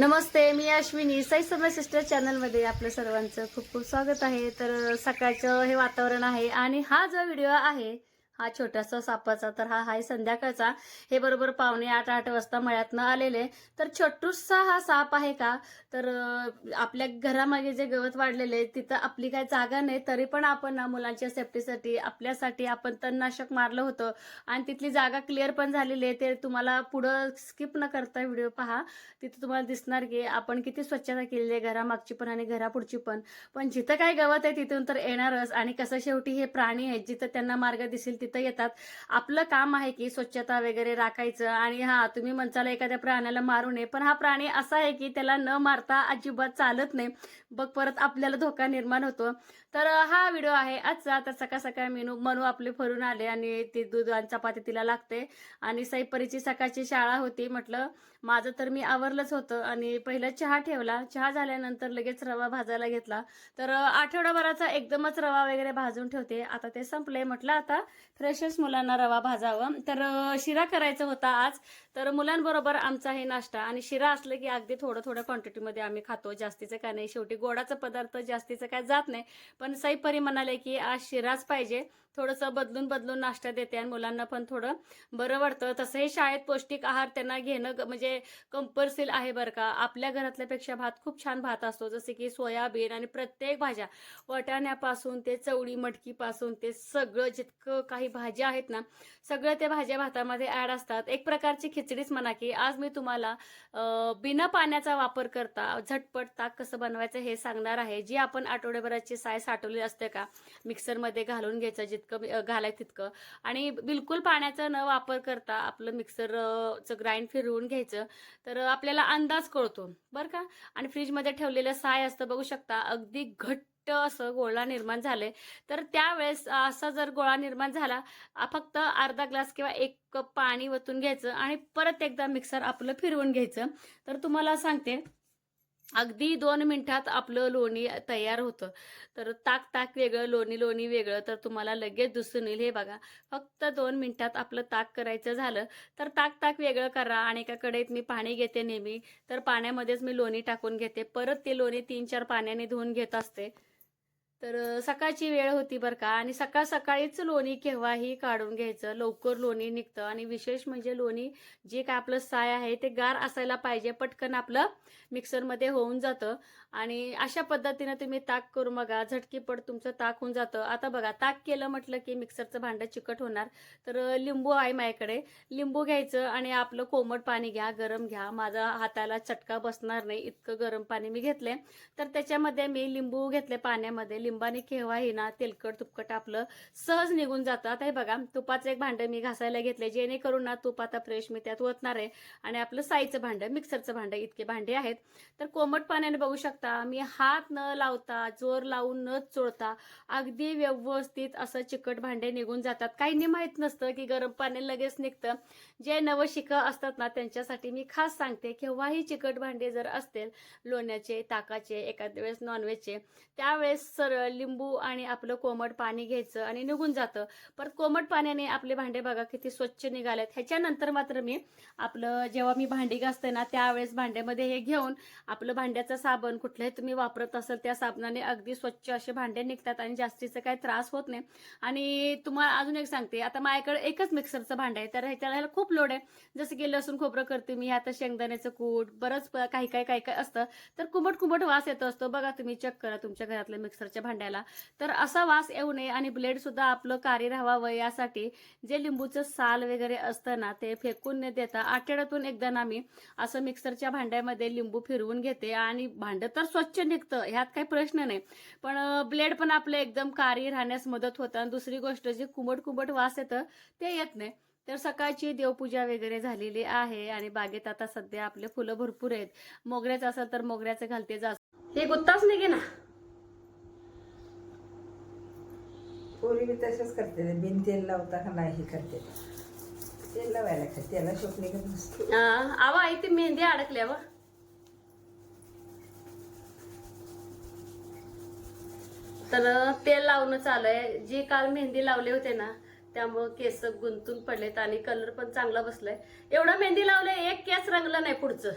नमस्ते मी अश्विनी. साई समय सिस्टर चॅनलमध्ये आपलं सर्वांचं खूप खूप स्वागत आहे. तर सकाळचं हे वातावरण आहे आणि हा जो व्हिडिओ आहे हा छोटासा सापाचा तर हा आहे संध्याकाळचा. हे बरोबर पावणे आठ आठ वाजता मळ्यातनं आलेले. तर छोटूसा हा साप आहे का? तर आपल्या घरामागे जे गवत वाढलेले आहे, तिथं आपली काही जागा नाही तरी पण आपण ना मुलांच्या सेफ्टीसाठी आपल्यासाठी आपण तणनाशक मारलं होतं. आणि तिथली जागा क्लिअर पण झालेली आहे. ते तुम्हाला पुढं स्किप न करता व्हिडिओ पहा. तिथे तुम्हाला दिसणार की आपण किती स्वच्छता केलेली आहे घरामागची पण आणि घरापुढची पण. पण जिथं काय गवत आहे तिथून तर येणारच. आणि कसं शेवटी हे प्राणी आहेत जिथं त्यांना मार्ग दिसेल तिथं तिथं येतात. आपलं काम आहे की स्वच्छता वगैरे राखायचं आणि हा तुम्ही म्हणसाला एखाद्या प्राण्याला मारू नये. पण हा प्राणी असा आहे की त्याला न मारता अजिबात चालत नाही. बघ परत आपल्याला धोका निर्माण होतो. तर हा व्हिडिओ आहे आजचा. तर सकाळ सकाळ मेनू मनू आपले फरून आले आणि ते दूध आणि चपाती तिला लागते. आणि सैपरीची सकाळची शाळा होती. म्हटलं माझं तर मी आवरलंच होतं आणि पहिला चहा ठेवला. चहा झाल्यानंतर लगेच रवा भाजायला घेतला. तर आठवडाभराचा एकदमच रवा वगैरे भाजून ठेवते. आता ते संपले म्हटलं आता फ्रेशच मुलांना रवा भाजावं. तर शिरा करायचा होता आज. तर मुलांबरोबर आमचा हे नाश्ता. आणि शिरा असलं की अगदी थोडं थोडं क्वांटिटीमध्ये आम्ही खातो. जास्तीचं काय नाही. शेवटी गोडाचा पदार्थ जास्तीचं काय जात नाही. पण सईपरी म्हणाले की आज शिराच पाहिजे. थोडंसं बदलून बदलून नाश्ता देते आणि मुलांना पण थोडं बरं वाटतं. तसंही शाळेत पौष्टिक आहार त्यांना घेणं ग- म्हणजे कंपल्सिल आहे बरं का. आपल्या घरातल्यापेक्षा भात खूप छान भात असतो. जसे की सोयाबीन आणि प्रत्येक भाज्या वाटाण्यापासून ते चवळी मटकीपासून ते सगळं जितकं काही भाज्या आहेत ना सगळं त्या भाज्या भातामध्ये ॲड असतात. एक प्रकारची खिचडीच म्हणा की आज मी तुम्हाला बिना पाण्याचा वापर करता झटपट ताक कसं बनवायचं हे सांगणार आहे. जी आपण आठवड्याभराची साय साठवली असते का मिक्सरमध्ये घालून घ्यायचं जितकं घालाय तितकं. आणि बिलकुल पाण्याचा न वापर करता आपलं मिक्सरचं ग्राइंड फिरवून घ्यायचं. तर आपल्याला अंदाज कळतो. बरं का? आणि फ्रीजमध्ये ठेवलेलं साय असतं बघू शकता. अगदी घट्ट असं गोळा निर्माण झाले तर त्यावेळेस असा जर गोळा निर्माण झाला फक्त अर्धा ग्लास किंवा एक कप पाणी वतून घ्यायचं आणि परत एकदा मिक्सर आपलं फिरवून घ्यायचं. तर तुम्हाला सांगते अगदी दोन मिनिटात आपलं लोणी तयार होतं. तर ताक ताक वेगळं लोणी लोणी वेगळं तर तुम्हाला लगेच दिसून येईल. हे बघा फक्त दोन मिनिटात आपलं ताक करायचं झालं. तर ताक ताक वेगळं करा आणि एका कढईत मी पाणी घेते नेहमी. तर पाण्यामध्येच मी लोणी टाकून घेते. परत ते लोणी तीन चार पाण्याने धुवून घेत असते. तर सकाळची वेळ होती बरं का. आणि सकाळ सकाळीच लोणी केव्हाही काढून घ्यायचं. लवकर लोणी निघतं. आणि विशेष म्हणजे लोणी जे काय आपलं साय आहे ते गार असायला पाहिजे. पटकन आपलं मिक्सरमध्ये होऊन जातं. आणि अशा पद्धतीनं तुम्ही ताक करून बघा. झटकीपट तुमचं ताक होऊन जातं. आता बघा ताक केलं म्हटलं की मिक्सरचं भांडं चिकट होणार. तर लिंबू आहे माझ्याकडे. लिंबू घ्यायचं आणि आपलं कोमट पाणी घ्या गरम घ्या. माझा हाताला चटका बसणार नाही. इतकं गरम पाणी मी घेतले तर त्याच्यामध्ये मी लिंबू घेतले पाण्यामध्ये. लिंबाने केव्हाही ना तेलकट तुपकट आपलं सहज निघून जातं. आता हे बघा तुपाचं एक भांडं मी घासायला घेतले जेणेकरून ना तूप आता फ्रेश मी त्यात ओतणार आहे. आणि आपलं साईचं भांडं मिक्सरचं भांडं इतके भांडे आहेत. तर कोमट पाण्याने बघू शकता मी हात न लावता जोर लावून न चोळता अगदी व्यवस्थित असं चिकट भांडे निघून जातात. काहींनी माहीत नसतं की गरम पाणी लगेच निघतं. जे नवशिक असतात ना त्यांच्यासाठी मी खास सांगते केव्हाही चिकट भांडे जर असतील लोण्याचे ताकाचे एखाद्या वेळेस नॉनव्हेजचे त्यावेळेस सरळ लिंबू आणि आपलं कोमट पाणी घ्यायचं आणि निघून जातं. परत कोमट पाण्याने आपले भांडे बघा किती स्वच्छ निघालेत. ह्याच्यानंतर मात्र मी आपलं जेव्हा मी भांडी घासते ना त्यावेळेस भांड्यामध्ये हे घेऊन आपलं भांड्याचं साबण कुठलंही तुम्ही वापरत असाल त्या साबणाने अगदी स्वच्छ असे भांडे निघतात आणि जास्तीचं काही त्रास होत नाही. आणि तुम्हाला अजून एक सांगते आता माझ्याकडे एकच मिक्सरचं भांडं आहे तर ह्याच्याला ह्याला खूप लोड आहे. जसं की लसूण खोबरं करते मी आता शेंगदाण्याचं कूट बरंच प- काही काही काही काय असतं तर कुंबट कुंबट वास येत असतो. बघा तुम्ही चेक करा तुमच्या घरातल्या मिक्सरच्या भांड्याला. तर असा वास येऊ नये आणि ब्लेड सुद्धा आपलं कार्य राहावं यासाठी जे लिंबूचं साल वगैरे असतं ना ते फेकून न देता आठवड्यातून एकदा ना मी असं मिक्सरच्या भांड्यामध्ये लिंबू फिरवून घेते आणि भांडं तर स्वच्छ निघतं ह्यात काही प्रश्न नाही. पण ब्लेड पण आपलं एकदम कार्य राहण्यास मदत होतं आणि दुसरी गोष्ट जे कुंबट कुंबट वास येतं ते येत नाही. तर सकाळची देवपूजा वगैरे झालेली आहे आणि बागेत आता सध्या आपले फुलं भरपूर आहेत. मोगऱ्याचं असेल तर मोगऱ्याचं घालते जा. हे गुत्ताच नाही ना? पोरी मी तसंच करते बिन तेल लावता का नाही करते. तेल लावायला का त्याला शोक का नसते. आवा आई ते मेहंदी अडकल्या वा. तर तेल लावणं चालू आहे जे काल मेहंदी लावले होते ना त्यामुळं केस गुंतून पडलेत आणि कलर पण चांगला बसलाय. एवढा मेहंदी लावलाय एक केस रंगलं नाही पुढचं.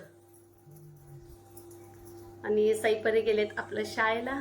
आणि सईपरी गेलेत आपलं शाळेला.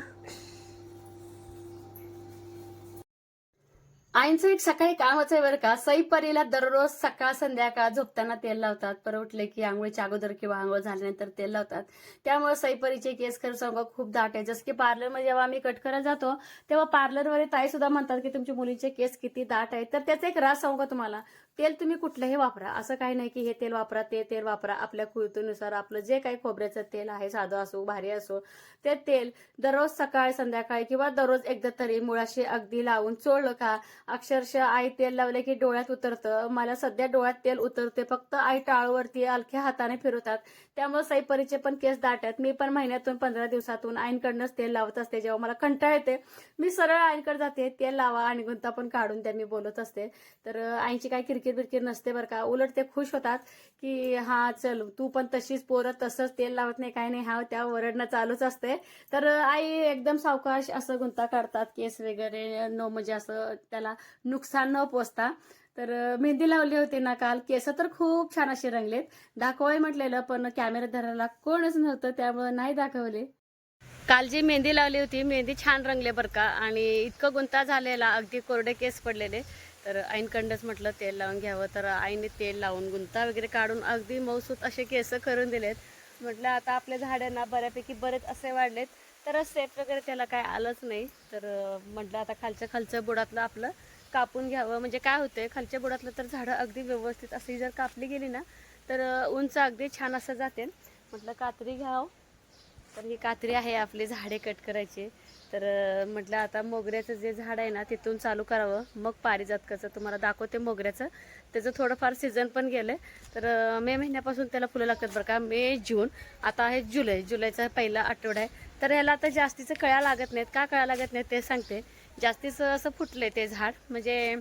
आईंचं एक सकाळी कामच आहे बरं का सईपरीला दररोज सकाळ संध्याकाळ झोपताना तेल लावतात. परत उठले की आंघोळीच्या अगोदर किंवा आंघोळ झाल्यानंतर तेल लावतात. त्यामुळे सईपरीचे केस खरं सांगू खूप दाट आहे. जसं की पार्लरमध्ये जेव्हा आम्ही कट करायला जातो तेव्हा पार्लरवर ताई सुद्धा म्हणतात की तुमच्या मुलीचे केस किती दाट आहेत. तर त्याचा एक रास सांगू का तुम्हाला? तेल तुम्ही कुठलंही वापरा. असं काही नाही की हे तेल वापरा ते तेल वापरा. आपल्या कुळतीनुसार आपलं जे काही खोबऱ्याचं तेल आहे साधं असो भारी असो ते तेल दररोज सकाळ संध्याकाळी किंवा दररोज एकदा तरी मुळाशी अगदी लावून चोळलं का अक्षरशः आई तेल लावले की डोळ्यात उतरतं. मला सध्या डोळ्यात तेल उतरते फक्त आई टाळूवरती अलख्या हाताने फिरवतात. त्यामुळे सईपरीचे पण केस दाट आहेत मी पण महिन्यातून पंधरा दिवसातून आईंकडनंच तेल लावत असते. जेव्हा मला कंटाळ येते मी सरळ आईंकडे जाते. तेल लावा आणि गुंता पण काढून त्या मी बोलत असते. तर आईची काय किरकिर बिरकिर नसते बरं का. उलट ते खुश होतात की हा चल तू पण तशीच पोरं तसंच तेल लावत नाही काय नाही हा त्या वरडणं चालूच असते. तर आई एकदम सावकाश असं गुंता काढतात केस वगैरे न म्हणजे असं त्याला नुकसान न पोचता तर मेहंदी लावली होती ना काल केस तर खूप छान असे रंगलेत. दाखवाय म्हटलेलं पण कॅमेरा धरायला कोणच नव्हतं त्यामुळे नाही दाखवले. काल जी मेहंदी लावली होती मेहंदी छान रंगले बरं का. आणि इतकं गुंता झालेला अगदी कोरडे केस पडलेले. तर ऐनकंडच म्हटलं तेल लावून घ्यावं. तर आईने तेल लावून गुंता वगैरे काढून अगदी मौसूत असे केस करून दिलेत. म्हटलं आता आपल्या झाडांना बऱ्यापैकी बरेच असे वाढलेत. तर सेट वगैरे त्याला काय आलंच नाही. तर म्हटलं आता खालच्या खालचं बुडातलं आपलं कापून घ्यावं. म्हणजे काय होतंय खालच्या बुडातलं तर झाडं अगदी व्यवस्थित अशी जर कापली गेली ना तर उंच अगदी छान असं जाते. म्हटलं कात्री घ्यावं. तर ही कात्री आहे आपली झाडे कट करायची. तर म्हटलं आता मोगऱ्याचं जे झाड आहे ना तिथून चालू करावं. मग पारिजातकाचं तुम्हाला दाखवते मोगऱ्याचं. त्याचं थोडंफार सीझन पण गेलं तर मे महिन्यापासून त्याला फुलं लागतात बरं का. मे जून. आता आहे जुलै. जुलैचा पहिला आठवडा आहे. तर ह्याला आता जास्तीचं कळ्या लागत नाहीत. का कळ्या लागत नाहीत ते सांगते. जास्तीचं असं फुटलं ते झाड. म्हणजे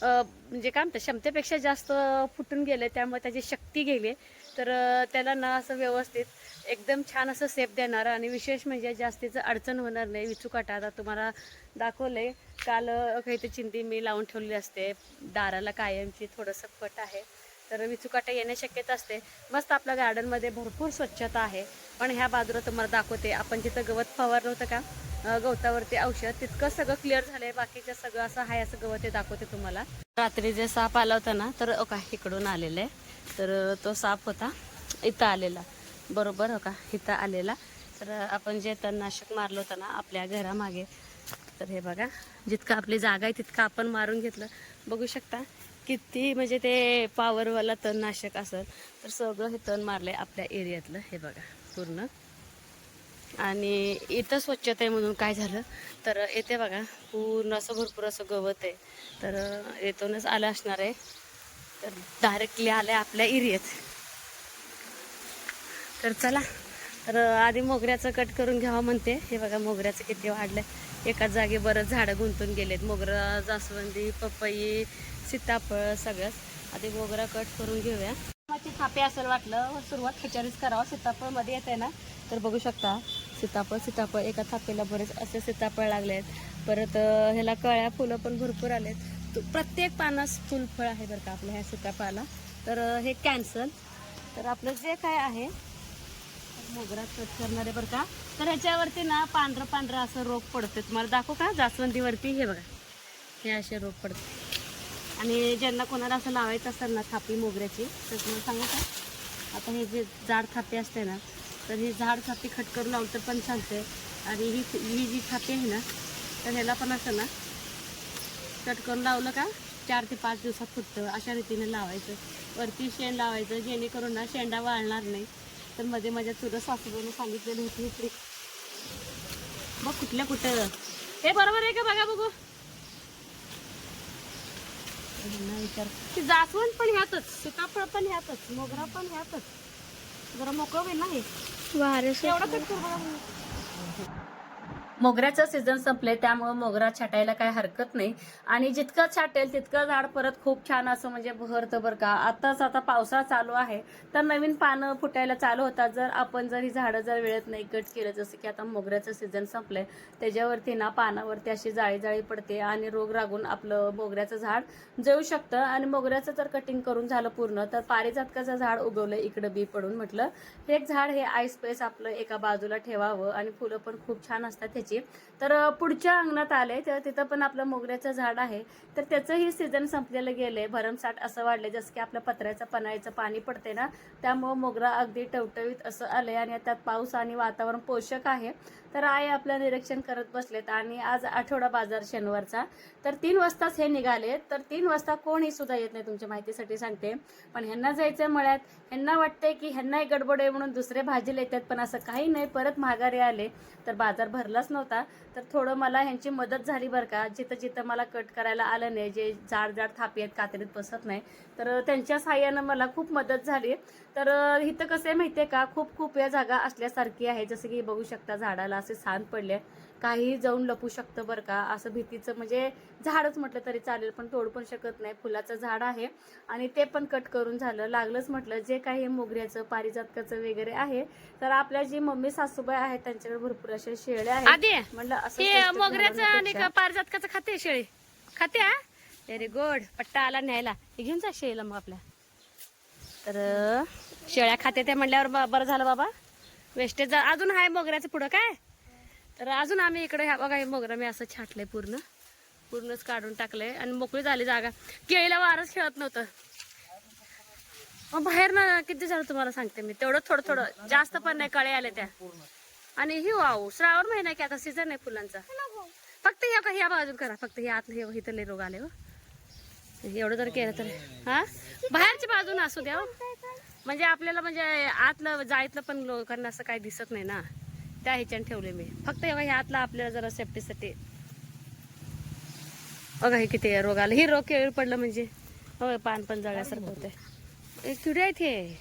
म्हणजे काय म्हणतात क्षमतेपेक्षा जास्त फुटून गेलं त्यामुळे त्याची शक्ती गेली तर त्याला ना असं व्यवस्थित एकदम छान असं सेफ देणार आणि विशेष म्हणजे जास्तीचं अडचण होणार नाही विचूकाटा आता तुम्हाला दाखवले काल काही ते चिंती मी लावून ठेवली असते. दाराला कायमची थोडंसं पट आहे. तर विचूकाटा येणे शक्यता असते. मस्त आपल्या गार्डनमध्ये भरपूर स्वच्छता आहे. पण ह्या बाजूला तुम्हाला दाखवते. आपण जिथं गवत फवारलं होतं का गवतावरती औषध तितकं सगळं क्लिअर झालंय. बाकीचं सगळं असं आहे असं गवत हे दाखवते तुम्हाला. रात्री जे साप आला होता ना तर ओ इकडून आलेलं आहे. तर तो साप होता इथं आलेला. बरोबर हो का? इथं आलेला. तर आपण जे तणनाशक मारलं होतं ना आपल्या घरामागे. तर हे बघा जितकं आपली जागा आहे तितकं आपण मारून घेतलं. बघू शकता किती म्हणजे ते पॉवरवाला तणनाशक असेल. तर सगळं हे तण मारलंय आपल्या एरियातलं. हे बघा पूर्ण. आणि इथं स्वच्छता आहे म्हणून काय झालं? तर येते बघा पूर्ण असं भरपूर असं गवत आहे. तर येथूनच आलं असणार आहे. तर डायरेक्टली आलं आहे आपल्या एरियात. तर चला. तर आधी मोगऱ्याचं कट करून घ्यावं म्हणते. हे बघा मोगऱ्याचं किती वाढलंय. एकाच जागी बरंच झाडं गुंतून गेलेत. मोगरा जास्वंदी पपई सीताफळ सगळंच. आधी मोगरा कट करून घेऊया. माझी थापे असेल वाटलं हो, सुरुवात ह्याच्यावरच करावं. सीताफळमध्ये येते ना? तर बघू शकता सीताफळ सीताफळ एका थापेला बरेच असे सीताफळ लागले आहेत परत ह्याला कळ्या फुलं पण भरपूर आलेत. प्रत्येक पानास फुलफळ आहे बरं का आपल्या ह्या सीताफळाला. तर हे कॅन्सल. तर आपलं जे काय आहे मोगरा कट करणार आहे बरं का? तर ह्याच्यावरती ना पांढरं पांढरं असं रोग पडते तुम्हाला दाखवू का? जास्वंदीवरती हे बघा. हे असे रोग पडते आणि ज्यांना कोणाला असं लावायचं असेल ना थापी मोगऱ्याची तर तुम्हाला सांगू का? आता हे जे जाड थापी असते ना तर ही झाड थापी खट करून लावलं तर पण चालते आणि ही ही जी थापी आहे ना तर ह्याला पण असं ना कट करून लावलं का चार ते पाच दिवसात फुटतं. अशा रीतीने लावायचं. वरती शेण लावायचं जेणेकरून ना शेंडा वाळणार नाही. तर मध्ये माझ्या तुला सासूबाईने सांगितलेली होती ही ट्रिक बघ कुठल्या कुठं. हे बरोबर आहे का बघा बघू. नाही विचार. ती जास्वंद पण ह्यातच सीताफळ पण ह्यातच मोगरा पण ह्यातच. जरा मोकळं होईल ना हे? एवढं कट करू बघा. मोगऱ्याचं सीझन संपले त्यामुळे मोगरा छाटायला काय हरकत नाही. आणि जितकं छाटेल तितकं झाड परत खूप छान असं म्हणजे बहरतं बरं का. आताच आता पावसाळा चालू आहे तर नवीन पानं फुटायला चालू होतात. जर आपण जर ही झाडं जर वेळेत नाही कट केलं जसं की आता मोगऱ्याचं सीझन संपलंय त्याच्यावरती ना पानावरती अशी जाळी जाळी पडते आणि रोग लागून आपलं मोगऱ्याचं झाड जळू शकतं. आणि मोगऱ्याचं जर कटिंग करून झालं पूर्ण तर पारिजातकाचं झाड उगवलं इकडं बी पडून म्हटलं. हे झाड हे आय स्पेस आपलं एका बाजूला ठेवावं आणि फुलं पण खूप छान असतात. त्याची तर पुढच्या अंगणात आले तर तिथं पण आपलं मोगऱ्याचं झाड आहे. तर त्याचंही सीझन संपलेलं गेलंय. भरमसाठ असं वाढलंय जसं की आपल्या पत्र्याचं पन्हाळ्याचं पाणी पडते ना त्यामुळं मोगरा अगदी टवटवीत असं आलंय आणि त्यात पाऊस आणि वातावरण पोषक आहे. तर आई आपलं निरीक्षण करत बसलेत आणि आज आठवडा बाजार शनिवारचा. तर तीन वाजताच हे निघाले. तर तीन वाजता कोणही सुद्धा येत नाही तुमच्या माहितीसाठी सांगते. पण ह्यांना जायचं मळ्यात. ह्यांना वाटतंय की ह्यांनाही गडबड आहे म्हणून दुसरे भाजीला येतात पण असं काही नाही. परत माघारी आले तर बाजार भरलाच नव्हता. तर थोडं मला ह्यांची मदत झाली बरं का. जिथं जिथं मला कट करायला आलं नाही जे जाड जाड थापी आहेत कात्रीत बसत नाही तर त्यांच्या साह्यानं मला खूप मदत झाली. तर इथं कसं आहे माहिती आहे का खूप खूप या जागा असल्यासारखी आहे. जसं की बघू शकता झाडाला असे सांद पडले. काही जाऊन लपू शकतं बरं का. असं भीतीचं म्हणजे झाडच म्हटलं तरी चालेल पण तोडू पण शकत नाही. फुलाचं झाड आहे आणि ते पण कट करून झालं. लागलंच म्हटलं जे काही मोगऱ्याचं पारिजातकाचं वगैरे आहे तर आपल्या जी मम्मी सासूबाई आहेत त्यांच्याकडे भरपूर असे शेळे आहेत. आधी म्हणलं असं मोगऱ्याचं आणि पारजातकाचं खाते शेळी? खाते हा? व्हेरी गुड पट्टा आला न्यायला. घेऊन जा शेळीला मग आपल्या. तर शेळ्या खाते ते म्हणल्यावर ब- बरं झालं बाबा. वेस्टेज अजून आहे मोगऱ्याचं पुढं काय? तर अजून आम्ही इकडे ह्या बघा हे मोगरा मी असं छाटलंय पूर्ण. पूर्णच काढून टाकलंय. आणि मोकळी झाली जागा. केळीला वारच खेळत नव्हतं. मग बाहेर ना किती झालं तुम्हाला सांगते मी. तेवढं थोडं थोडं. जास्त पण नाही कळे आले त्या. आणि ही वाव. श्रावण महिना की आता? सीझन आहे फुलांचा. फक्त या का ह्या बाजून करा. फक्त हे आत हे इथं लय रोग आले हो. एवढं जर केलं तर. हा? बाहेरची बाजून असू द्या हो. म्हणजे आपल्याला म्हणजे आतलं जायतलं पण लोकांना असं काही दिसत नाही ना. त्या ह्याच्यानं ठेवले मी. फक्त हे बघा, आतला आपल्याला जरा सेफ्टीसाठी बघा हे किती रोग आला. हे रोग केळी पडलं म्हणजे. हो पान पण जळल्यासारखं होतंय. किडे आहेत हे.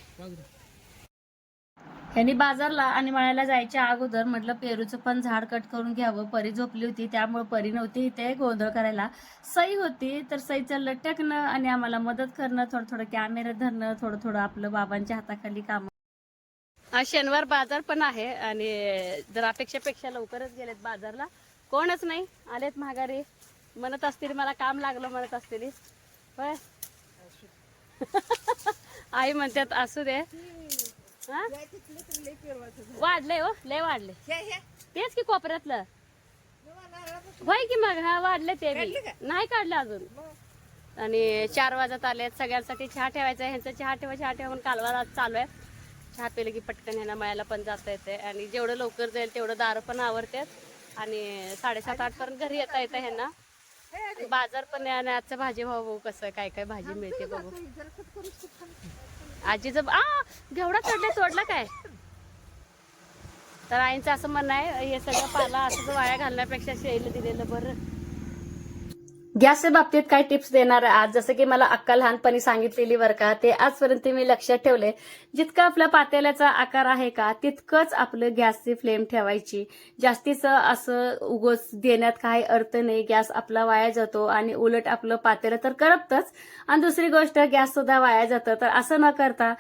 ह्यांनी बाजारला आणि मळ्याला जायच्या अगोदर म्हटलं पेरूचं पण झाड कट करून घ्यावं. परी झोपली होती त्यामुळे परी नव्हती. इथे गोंधळ करायला सई होती तर सईचं लटकणं आणि आम्हाला मदत करणं थोडं थोडं कॅमेरा धरणं थोडं थोडं आपलं बाबांच्या हाताखाली काम. आज शनिवार बाजार पण आहे आणि जर अपेक्षेपेक्षा लवकरच गेलेत बाजारला कोणच नाही. आलेत माघारी. म्हणत असतील मला काम लागलं म्हणत असतील. होय? आई म्हणतात असू दे. हा? वाढले हो लय वाढले तेच की कोपऱ्यातलं. होय की मग? हा वाढले ते नाही काढले अजून. आणि चार वाजत आलेत सगळ्यांसाठी चहा ठेवायचा ह्यांचा चहा ठेवा चहा ठेवा म्हणून कालवार आज चालू आहे. चहा पिलं की पटकन ह्यांना मळ्याला पण जाता येते. आणि जेवढं लवकर जाईल तेवढं दारं पण आवडतात आणि साडेसात आठ पर्यंत घरी येता येतं ह्यांना. बाजार पण आहे आणि आजचं भाजी भाव बघू कसं काय काय भाजी मिळते बघू. आजीचं आ घेवडा चढले तोडला काय? तर आईंचं असं म्हणणं आहे हे सगळं पाला असं वाया घालण्यापेक्षा शेळीला दिलेलं बरं. गॅसच्या बाबतीत काय टिप्स देणार आहे आज. जसं की मला अक्का लहानपणी सांगितलेली बरं का ते आजपर्यंत मी लक्षात ठेवले. जितकं आपल्या पातेल्याचा आकार आहे का तितकंच आपलं गॅसची फ्लेम ठेवायची. जास्तीचं असं उगोच देण्यात काही अर्थ नाही. गॅस आपला वाया जातो आणि उलट आपलं पातेलं तर करपतच. आणि दुसरी गोष्ट गॅस सुद्धा वाया जातं. तर असं न करता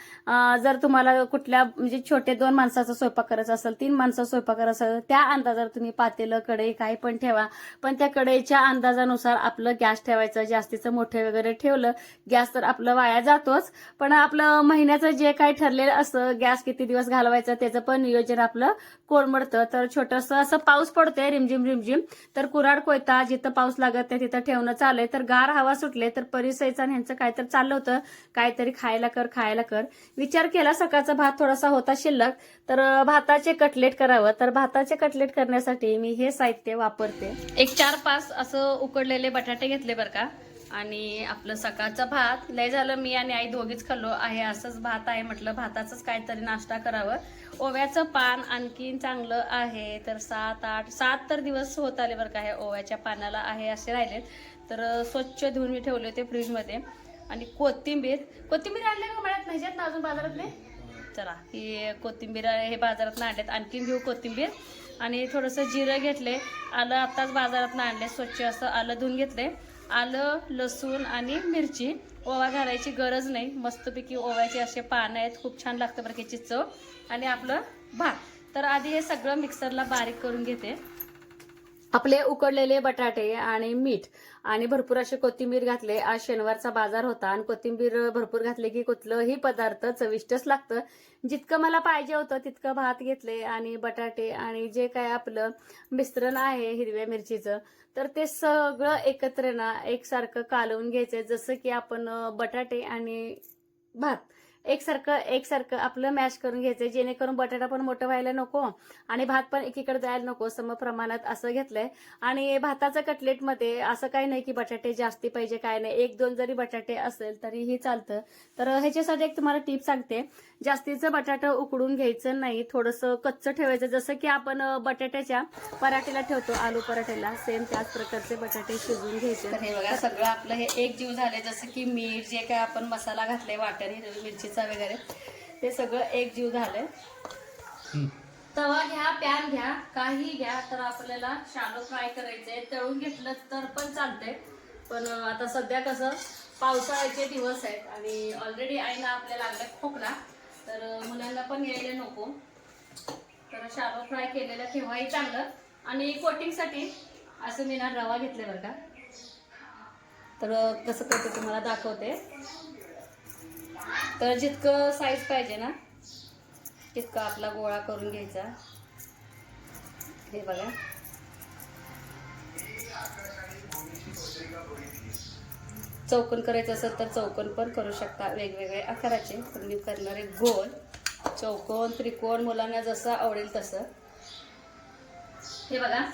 जर तुम्हाला कुठल्या म्हणजे छोटे दोन माणसाचा स्वयंपाक करायचा असेल तीन माणसाचा स्वयंपाक करायचा असेल त्या अंदाजावर तुम्ही पातेलं कढई काही पण ठेवा. पण त्या कढईच्या अंदाजानुसार आपलं गॅस ठेवायचं जास्तीचं मोठे वगैरे ठेवलं गॅस तर आपलं वाया जातोच. पण आपलं महिन्याचं जे काही ठरलेलं असतं गॅस किती दिवस घालवायचा त्याचं पण नियोजन आपलं कोरमडतं तर छोटंसं असं पाऊस पडतोय रिमझिम रिमझिम. तर कुराड कोयता जिथं पाऊस लागत नाही तिथं ठेवणं चाललंय तर गार हवा सुटले तर परिसयचा ह्यांचं काहीतरी चाललं होतं. काहीतरी खायला कर खायला कर. विचार केला सकाळचा भात थोडासा होता शिल्लक. तर भाताचे कटलेट करावं. तर भाताचे कटलेट करण्यासाठी मी हे साहित्य वापरते. एक चार पाच असं उकडलेले बटाटे घेतले बरं का. आणि आपलं सकाळचा भात. लय झालं मी आणि आई दोघीच खाल्लो. आहे असंच भात आहे म्हटलं भाताचंच काहीतरी नाश्ता करावं. ओव्याचं पान आणखीन चांगलं आहे. तर सात आठ सात तर दिवस होत आले बरं का हे ओव्याच्या पानाला आहे असे राहिलेत. तर स्वच्छ धुवून मी ठेवले होते फ्रीजमध्ये. आणि कोथिंबीर कोथिंबीर आणले का मिळत नाही ना अजून बाजारातले चला ही कोथिंबीर हे बाजारात आणलेत. आणखीन घेऊ कोथिंबीर. आणि थोडंसं जिरं घेतले. आलं आत्ताच बाजारात आणले. स्वच्छ असं आलं धुवून घेतले. आलं लसूण आणि मिरची. ओवा घालायची गरज नाही. मस्तपैकी ओव्याचे असे पानं आहेत. खूप छान लागतं बरं त्याची चव. आणि आपलं भात. तर आधी हे सगळं मिक्सरला बारीक करून घेते. आपले उकडलेले बटाटे आणि मीठ. आणि भरपूर असे कोथिंबीर घातले. आज शनिवारचा बाजार होता आणि कोथिंबीर भरपूर घातले की कुठलंही पदार्थ चविष्टच लागतं. जितकं मला पाहिजे होतं तितकं भात घेतले आणि बटाटे आणि जे काय आपलं मिश्रण आहे हिरव्या मिरचीचं तर ते सगळं एकत्र ना एकसारखं कालवून घ्यायचंय. जसं की आपण बटाटे आणि भात. एकसारखं एकसारखं आपलं मॅश करून घ्यायचं जेणेकरून बटाटा पण मोठं व्हायला नको आणि भात पण एकीकडे जायला नको सम प्रमाणात असं घेतलंय. आणि भाताचं कटलेटमध्ये असं काही नाही की बटाटे जास्ती पाहिजे काय नाही. एक दोन जरी बटाटे असेल तरीही चालतं. तर ह्याच्यासाठी एक तुम्हाला टीप सांगते. जास्तीचं बटाटा उकडून घ्यायचं नाही. थोडंसं कच्चं ठेवायचं. जसं की आपण बटाट्याच्या पराठीला ठेवतो आलू पराठ्याला सेम त्याच प्रकारचे बटाटे शिजवून घ्यायचे. हे बघा सगळं आपलं हे एक जीव झाले जसं की मीठ जे काय आपण मसाला घातले वाटण मिरची मिरचीचा वगैरे. ते सगळं एक जीव झालंय. तवा घ्या पॅन घ्या काही घ्या. तर आपल्याला शालो फ्राय करायचंय. तळून घेतलं तर पण चालतंय. पण आता सध्या कसं पावसाळ्याचे दिवस आहेत आणि ऑलरेडी आईला आपल्या लागलाय खोकला. तर मुलांना पण यायला नको. तर शालो फ्राय केलेलं केव्हाही चांगलं. आणि कोटिंगसाठी असं मी ना रवा घेतले बरं का. तर कसं करते तुम्हाला दाखवते. तर जितकं साईज पाहिजे ना तितकं आपला गोळा करून घ्यायचा. हे बघा. चौकन करायचं असेल तर चौकन पण करू शकता. वेगवेगळे आकाराचे. पण मी करणारे गोल. चौकोन त्रिकोण मुलांना जसं आवडेल तसं. हे बघा.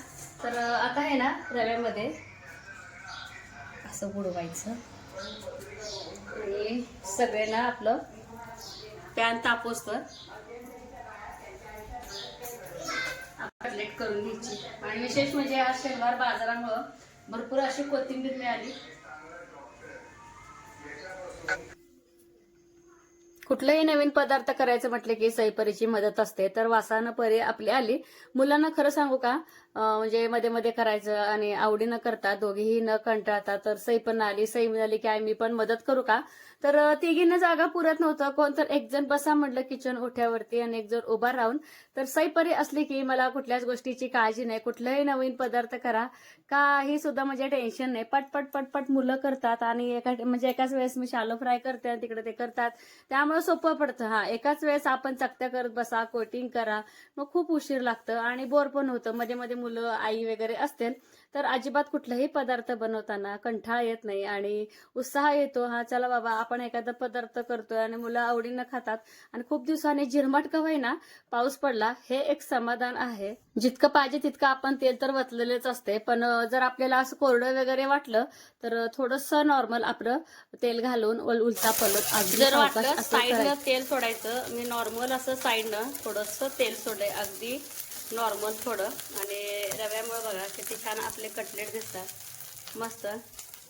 तर आता आहे ना रव्यामध्ये असं बुडवायचं. आणि सगळ्यांना आपलं पॅन तापोस तर कटलेट करून घ्यायची. आणि विशेष म्हणजे आज शनिवार बाजारामुळं भरपूर अशी कोथिंबीर मिळाली. कुठलाही नवीन पदार्थ करायचं म्हटलं की सईपरीची मदत असते. तर वासानं परी आपली आली. मुलांना खरं सांगू का? म्हणजे मध्ये मध्ये करायचं आणि आवडीनं करता दोघेही न कंटाळतात तर सई पण आली. सई म्हणाली की आम्ही पण मदत करू का? तर तिघींना जागा पुरत नव्हतं. कोण तर एक जण बसा म्हटलं किचन ओठ्यावरती आणि एक जण उभा राहून. तर सैपरी असली की मला कुठल्याच गोष्टीची काळजी नाही. कुठलाही नवीन पदार्थ करा. काही सुद्धा म्हणजे टेन्शन नाही. पटपट पटपट मुलं करतात आणि एका म्हणजे एकाच वेळेस मी शालो फ्राय करते आणि तिकडे ते करतात. त्यामुळे सोपं पडतं. हा एकाच वेळेस आपण चकत्या करत बसा कोटिंग करा. मग खूप उशीर लागतं आणि बोर पण होतं. मध्ये मध्ये मुलं आई वगैरे असतील. तर अजिबात कुठलाही पदार्थ बनवताना कंठाळ येत नाही आणि उत्साह येतो हा चला बाबा आपण एखादा पदार्थ करतोय आणि मुलं आवडीनं खातात आणि खूप दिवसांनी झिरमट का होईना पाऊस पडला हे एक समाधान आहे जितकं पाहिजे तितकं आपण तेल तर वतलेलेच असते पण जर आपल्याला असं कोरडं वगैरे वाटलं तर थोडस नॉर्मल आपलं तेल घालून उल- उलटा पलट जर वाटलं. साईडनं तेल सोडायचं मी नॉर्मल असं साईडनं थोडंसं तेल सोडलंय अगदी नॉर्मल थोडं. आणि रव्यामुळे बघा किती छान आपले कटलेट दिसतात. मस्त.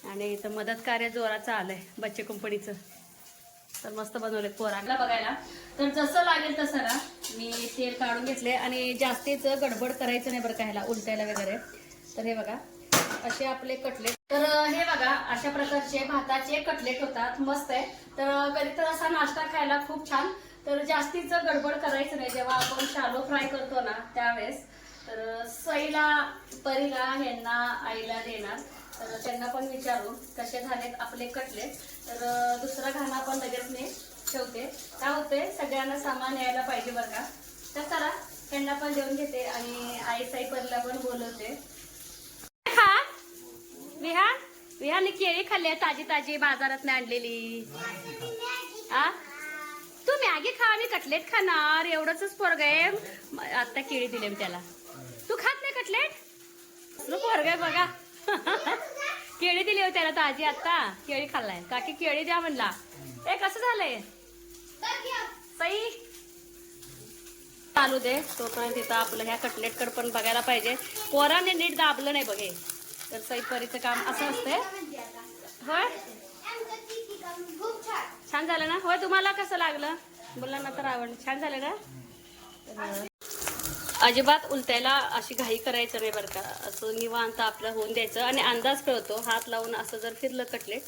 आणि इथं मदत कार्य जोराचं आलंय बच्चे कंपनीचं. तर मस्त बनवले पोरांना बघायला. तर जसं लागेल तसं ना मी तेल काढून घेतले. आणि जास्तीच गडबड करायचं नाही बरं कायला उलटायला वगैरे. तर हे बघा असे आपले कटलेट. तर हे बघा अशा प्रकारचे भाताचे कटलेट होतात. मस्त आहे. तर कधी तर असा नाश्ता खायला खूप छान तर जास्तीच गडबड करायचं नाही. जेव्हा आपण शालो फ्राय करतो ना त्यावेळेस तर सईला परीला ह्यांना आईला देणार. तर त्यांना पण विचारू कसे झालेत आपले कटले. तर दुसरा घाणा पण लगेच मी ठेवते. काय होते सगळ्यांना सामान यायला पाहिजे बरं का. तर करा त्यांना पण देऊन घेते आणि आई साई परीला पण बोलवते. खा विहा विहाने केळी खाल्ली आहे ताजी ताजी बाजारात आणलेली. आ? मॅगी खा मी कटलेट खाणार. एवढंच पोरग आहे. आता केळी दिले मी त्याला. तू खात नाही कटलेट? पोरग आहे बघा. केळी दिली होती त्याला ताजी आता केळी खाल्लाय. काकी केळी द्या म्हणला. ए कसं झालंय? सई? चालू दे. तोपर्यंत तिथं आपलं ह्या कटलेट कड पण बघायला पाहिजे. पोराने नीट दाबलं नाही बघे. तर सईपरीचं काम असं असतंय. होय? छान झालं ना? होय तुम्हाला कसं लागलं? मुलांना तर आवडलं. छान झालं ना तर अजिबात उलटायला अशी घाई करायचं नाही बरं का. असं निवांत आपलं होऊन द्यायचं आणि अंदाज कळतो. हात लावून असं जर फिरलं कटले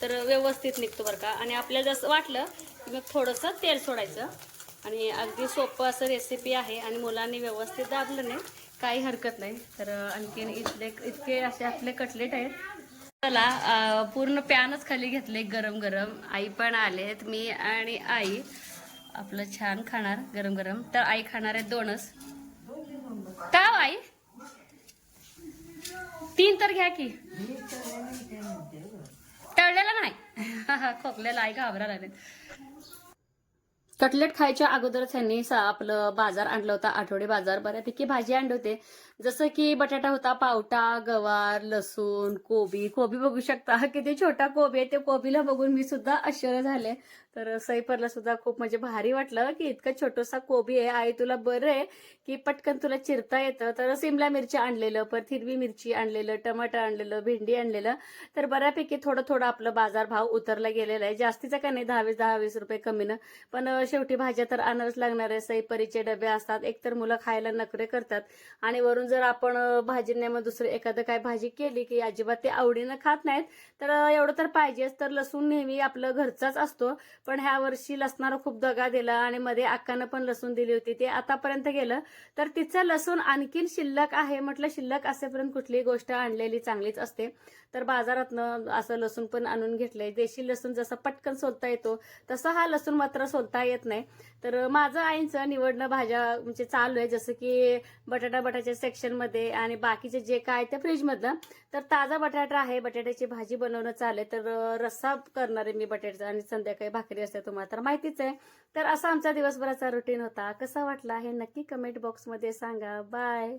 तर व्यवस्थित निघतो बरं का. आणि आपल्याला जसं वाटलं की मग थोडंसं तेल सोडायचं. आणि अगदी सोपं असं रेसिपी आहे आणि मुलांनी व्यवस्थित दाबलं नाही काही हरकत नाही. तर आणखीन इथले इतके असे आपले कटलेट आहेत. चला पूर्ण पॅनच खाली घेतले गरम गरम आई पण आलेत मी आणि आई. आपलं छान खाणार गरम गरम. तर आई खाणार आहे दोनच. का हो आई? तीन तर घ्या की. तळलेला नाही. खोकलेला आई घाबरा लागले कटलेट खायच्या अगोदरच ह्यांनी सा- आपलं बाजार आणलं होता आठवडे बाजार. बऱ्यापैकी भाजी आणले होते. जसं की बटाटा होता पावटा गवार लसूण कोबी. कोबी बघू शकता. किती छोटा कोबी आहे. ते कोबीला बघून मी सुद्धा आश्चर्य झाले. तर सईपरला सुद्धा खूप म्हणजे भारी वाटलं की इतका छोटासा कोबी आहे. आई तुला बरं आहे की पटकन तुला चिरता येतं. तर सिमला मिरची आणलेलं परत हिरवी मिरची आणलेलं टमाटर आणलेलं भेंडी आणलेलं. तर बऱ्यापैकी थोडं थोडं आपलं बाजार भाव उतरला गेलेला आहे. जास्तीचा का नाही दहा वीस दहा वीस रुपये कमीनं. पण शेवटी भाज्या तर आणावंच लागणार आहे. सईपरीचे डबे असतात. एकतर मुलं खायला नखरे करतात. आणि वरून जर आपण अं, भाजीने मग दुसरं एखादं काय भाजी केली की अजिबात ते आवडीनं खात नाहीत तर एवढं तर पाहिजेच. तर लसूण नेहमी आपलं घरचाच असतो. पण ह्या वर्षी लसणारा खूप दगा दिला आणि मध्ये अक्कानं पण लसूण दिली होती. ते आतापर्यंत गेलं. तर तिचं लसूण आणखीन शिल्लक आहे. म्हटलं शिल्लक असेपर्यंत कुठलीही गोष्ट आणलेली चांगलीच असते. तर बाजारातनं असं लसूण पण आणून घेतलंय. देशी लसूण जसं पटकन सोलता येतो तसा हा लसूण मात्र सोलता येत नाही. तर माझं आईचं निवडणं भाज्या म्हणजे चालू आहे. जसं की बटाटा बटाट्याच्या सेक्शनमध्ये आणि बाकीचे जे काय ते फ्रीजमधलं तर ताजा बटाटा आहे. बटाट्याची भाजी बनवणं चालू आहे तर रस्सा करणार आहे मी बटाट्याचा आणि संध्याकाळी भाकरी असते तुम्हाला तर माहितीच आहे. तर असा आमचा दिवसभराचा रुटीन होता. कसा वाटला हे नक्की कमेंट बॉक्समध्ये सांगा. बाय